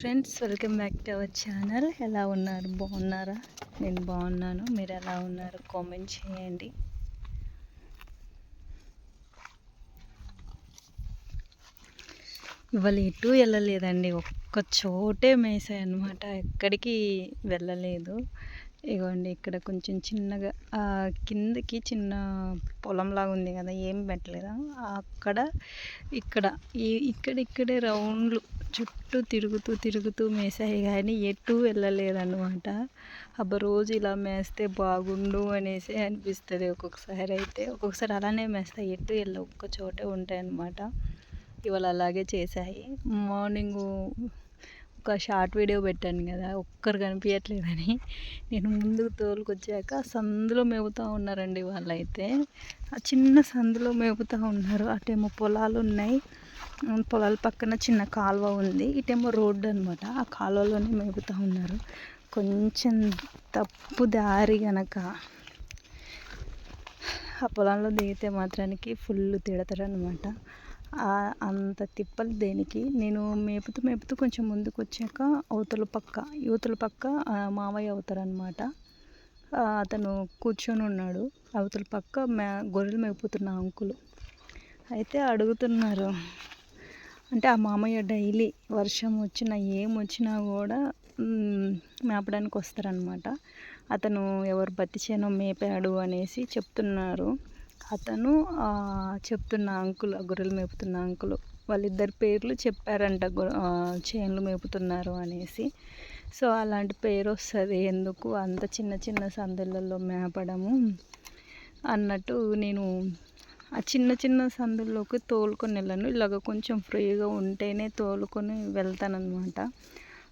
Friends welcome back to our channel ఎలా ఉన్నారు? బాగున్నారా? నేను బాగున్నాను. మీరు ఎలా ఉన్నారు? కామెంట్ చేయండి. ఇవాళ ఎటు వెళ్ళలేదండి. ఒక్క చోటే మేసాయి అనమాట ఎక్కడికి వెళ్ళలేదు. ఇగోండి ఇక్కడ కొంచెం చిన్నగా కిందకి చిన్న పొలంలాగా ఉంది కదా ఏం పెట్టలేదు? అక్కడ ఇక్కడ ఈ ఇక్కడ ఇక్కడే రౌండ్లు చుట్టూ తిరుగుతూ తిరుగుతూ మేసాయి కానీ ఎటు వెళ్ళలేదన్నమాట. అబ్బ రోజు ఇలా మేస్తే బాగుండు అనేసి అనిపిస్తుంది ఒక్కొక్కసారి అయితే. ఒక్కొక్కసారి అలానే మేస్తాయి ఎటు వెళ్ళ ఒక్క చోటే ఉంటాయి అన్నమాట ఇవాళ అలాగే చేశాయి మార్నింగు ఒక షార్ట్ వీడియో పెట్టాను కదా ఒక్కరు కనిపించట్లేదని నేను ముందుకు తోలుకొచ్చాక సందులో మేపుతూ ఉన్నారండి వాళ్ళైతే. ఆ చిన్న సందులో మేపుతూ ఉన్నారు. అటేమో పొలాలు ఉన్నాయి పొలాల పక్కన చిన్న కాలువ ఉంది. ఇటేమో రోడ్డు అనమాట ఆ కాలువలోనే మేపుతూ ఉన్నారు. కొంచెం తప్పు దారి గనక ఆ పొలంలో దిగితే మాత్రానికి ఫుల్ తిడతారు అనమాట అంత తిప్పలు దేనికి? నేను మేపుతూ మేపుతూ కొంచెం ముందుకు వచ్చాక అవతల పక్క యువతల పక్క మావయ్య అవుతారనమాట అతను కూర్చొని ఉన్నాడు. అవతల పక్క మే గొర్రెలు మేపుతున్న అంకులు. అయితే అడుగుతున్నారు అంటే ఆ మామయ్య డైలీ వర్షం వచ్చినా ఏం వచ్చినా కూడా మేపడానికి వస్తారనమాట అతను ఎవరు బతిచేనో మేపాడు అనేసి చెప్తున్నారు. అతను చెప్తున్న అంకుల్ గొర్రెలు మేపుతున్న అంకులు వాళ్ళిద్దరి పేర్లు చెప్పారంట చేన్లు మేపుతున్నారు అనేసి. సో అలాంటి పేరు వస్తుంది ఎందుకు? అంత చిన్న చిన్న సందులలో మేపడము అన్నట్టు నేను ఆ చిన్న చిన్న సందుల్లోకి తోలుకొని వెళ్ళాను. ఇలాగ కొంచెం ఫ్రీగా ఉంటేనే తోలుకొని వెళ్తానన్నమాట.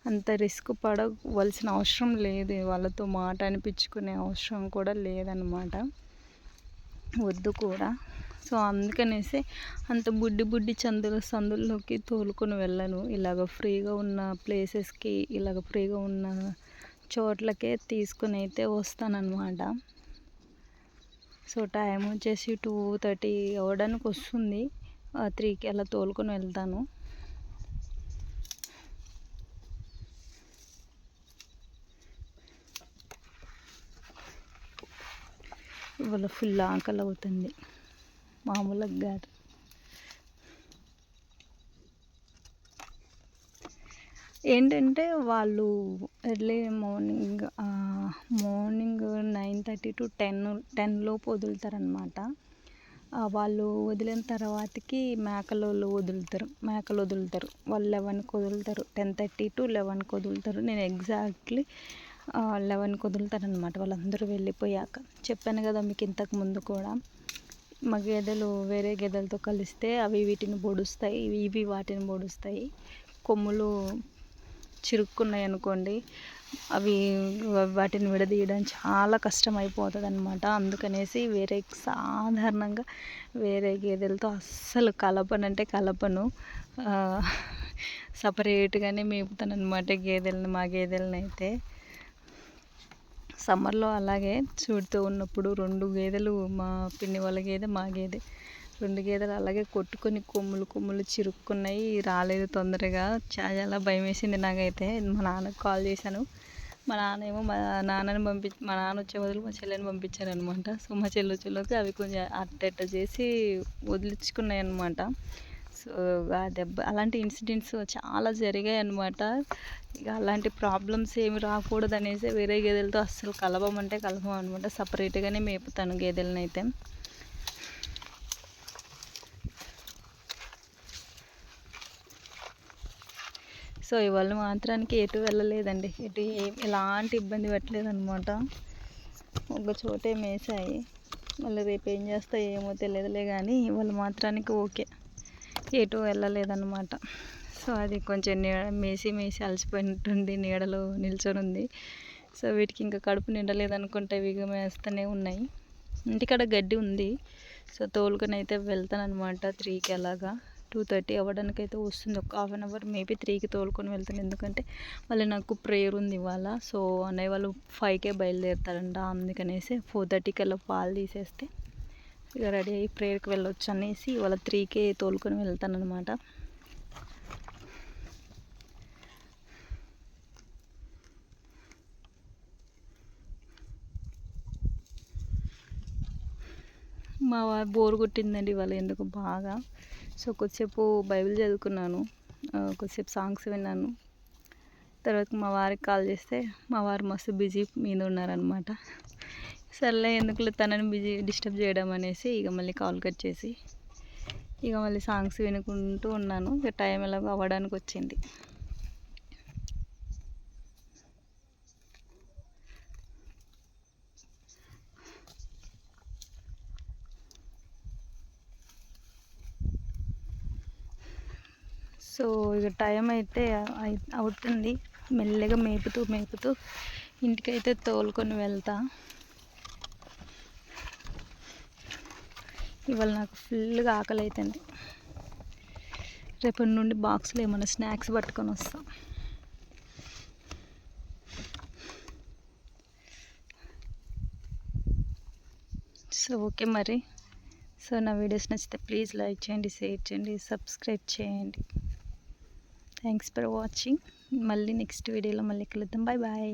అంత రిస్క్ పడవలసిన అవసరం లేదు. వాళ్ళతో మాట అనిపించుకునే అవసరం కూడా లేదనమాట వద్దు కూడా. సో అందుకనేసి అంత బుడ్డి బుడ్డి చందుల సందుల్లోకి తోలుకొని వెళ్ళను. ఇలాగ ఫ్రీగా ఉన్న ప్లేసెస్కి ఇలాగ ఫ్రీగా ఉన్న చోట్లకే తీసుకుని అయితే వస్తానన్నమాట. సో టైం వచ్చేసి టూ థర్టీ అవ్వడానికి వస్తుంది. త్రీకి అలా తోలుకొని వెళ్తాను. ఇవాళ ఫుల్ ఆకలి అవుతుంది. మామూలుగా కాదు ఏంటంటే వాళ్ళు early morning morning nine thirty to ten ten లోపు వదులుతారనమాట వాళ్ళు వదిలిన తర్వాతకి మేకలోళ్ళు వదులుతారు. మేకలు వదులుతారు. వాళ్ళు లెవెన్కి వదులుతారు. టెన్ థర్టీ టు లెవెన్కి వదులుతారు. నేను ఎగ్జాక్ట్లీ లెవెన్ కుదులుతారనమాట వాళ్ళందరూ వెళ్ళిపోయాక. చెప్పాను కదా మీకు ఇంతకు ముందు కూడా. మా గేదెలు వేరే గేదెలతో కలిస్తే అవి వీటిని పొడుస్తాయి ఇవి వాటిని పొడుస్తాయి కొమ్ములు చిరుక్కున్నాయి అనుకోండి అవి వాటిని విడదీయడం చాలా కష్టం అయిపోతుంది అనమాట అందుకనేసి వేరే సాధారణంగా వేరే గేదెలతో అస్సలు కలపనంటే కలపను సపరేట్గానే మేపుతాను అనమాట గేదెలను మా గేదెలను అయితే సమ్మర్లో అలాగే చూడుతూ ఉన్నప్పుడు రెండు గేదెలు మా పిన్ని వాళ్ళ గేదె మా గేదె. రెండు గేదెలు అలాగే కొట్టుకొని కొమ్ములు కొమ్ములు చిరుక్కున్నాయి. రాలేదు తొందరగా. చాలా భయం వేసింది నాకైతే. మా నాన్నకు కాల్ చేశాను. మా నాన్న ఏమో మా నాన్నని పంపి మా నాన్న వచ్చే బదులు మా చెల్లెని పంపించారనమాట. సో మా చెల్లి వచ్చేలోకి అవి కొంచెం అట్ట చేసి వదిలించుకున్నాయి అనమాట దెబ్బ అలాంటి ఇన్సిడెంట్స్ చాలా జరిగాయి అనమాట ఇక అలాంటి ప్రాబ్లమ్స్ ఏమి రాకూడదు అనేసి వేరే గేదెలతో అస్సలు అంటే కలవం అనమాట సపరేట్గానే మేపుతాను గేదెలను అయితే సో ఇవాళ మాత్రానికి ఎటు వెళ్ళలేదండి. ఎటు ఎలాంటి ఇబ్బంది పెట్టలేదు అనమాట ఒక చోటే మేసాయి. మళ్ళీ రేపు ఏం చేస్తా ఏమో తెలియదులే కానీ ఇవాళ మాత్రానికి ఓకే. ఎటు వెళ్ళలేదన్నమాట. సో అది కొంచెం నీడ మేసి మేసి అలసిపోయినట్టుంది నీడలో నిల్చొని ఉంది సో వీటికి ఇంకా కడుపు నిండలేదనుకుంటే ఇవి మేస్తూనే ఉన్నాయి. ఇంటికాడ గడ్డి ఉంది. సో తోలుకొని అయితే వెళ్తానమాట త్రీకి అలాగా. టూ థర్టీ అవ్వడానికి అయితే వస్తుంది. ఒక హాఫ్ అన్ అవర్ మేబీ త్రీకి తోలుకొని వెళ్తాను. ఎందుకంటే మళ్ళీ నాకు ప్రేయర్ ఉంది ఇవాళ. సో అన్నయ్య వాళ్ళు ఫైవ్కే బయలుదేరుతారంట. అందుకనేసి ఫోర్ థర్టీకి అలా పాలు తీసేస్తే ఇక రెడీ అయ్యి ప్రేయర్కి వెళ్ళొచ్చు అనేసి ఇవాళ త్రీకే తోలుకొని వెళ్తానమాట మా బోర్ కొట్టిందండి ఇవాళ ఎందుకు బాగా. సో కొద్దిసేపు బైబిల్ చదువుకున్నాను కొద్దిసేపు సాంగ్స్ విన్నాను. తర్వాత మా వారికి కాల్ చేస్తే మా వారు మస్తు బిజీ మీద ఉన్నారనమాట సర్లే ఎందుకులే తనని బిజీ డిస్టర్బ్ చేయడం అనేసి ఇక మళ్ళీ కాల్ కట్ చేసి ఇక మళ్ళీ సాంగ్స్ వినుకుంటూ ఉన్నాను. ఇక టైం ఎలాగో అవ్వడానికి వచ్చింది. సో ఇక టైం అయితే అవుతుంది. మెల్లగా మేపుతూ మేపుతూ ఇంటికైతే తోలుకొని వెళ్తా. ఇవాళ నాకు ఫుల్గా ఆకలి అవుతుంది రేపటి నుండి బాక్స్లో ఏమైనా స్నాక్స్ పట్టుకొని వస్తాం. సో ఓకే మరి. సో నా వీడియోస్ నచ్చితే ప్లీజ్ లైక్ చేయండి షేర్ చేయండి సబ్స్క్రైబ్ చేయండి. Thanks for watching. మళ్ళీ నెక్స్ట్ వీడియోలో మళ్ళీ కలుద్దాం. Bye bye.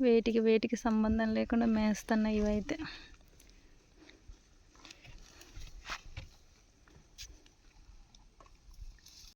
వేటికి వేటికి సంబంధం లేకుండా మేస్తున్నాయి ఇవైతే.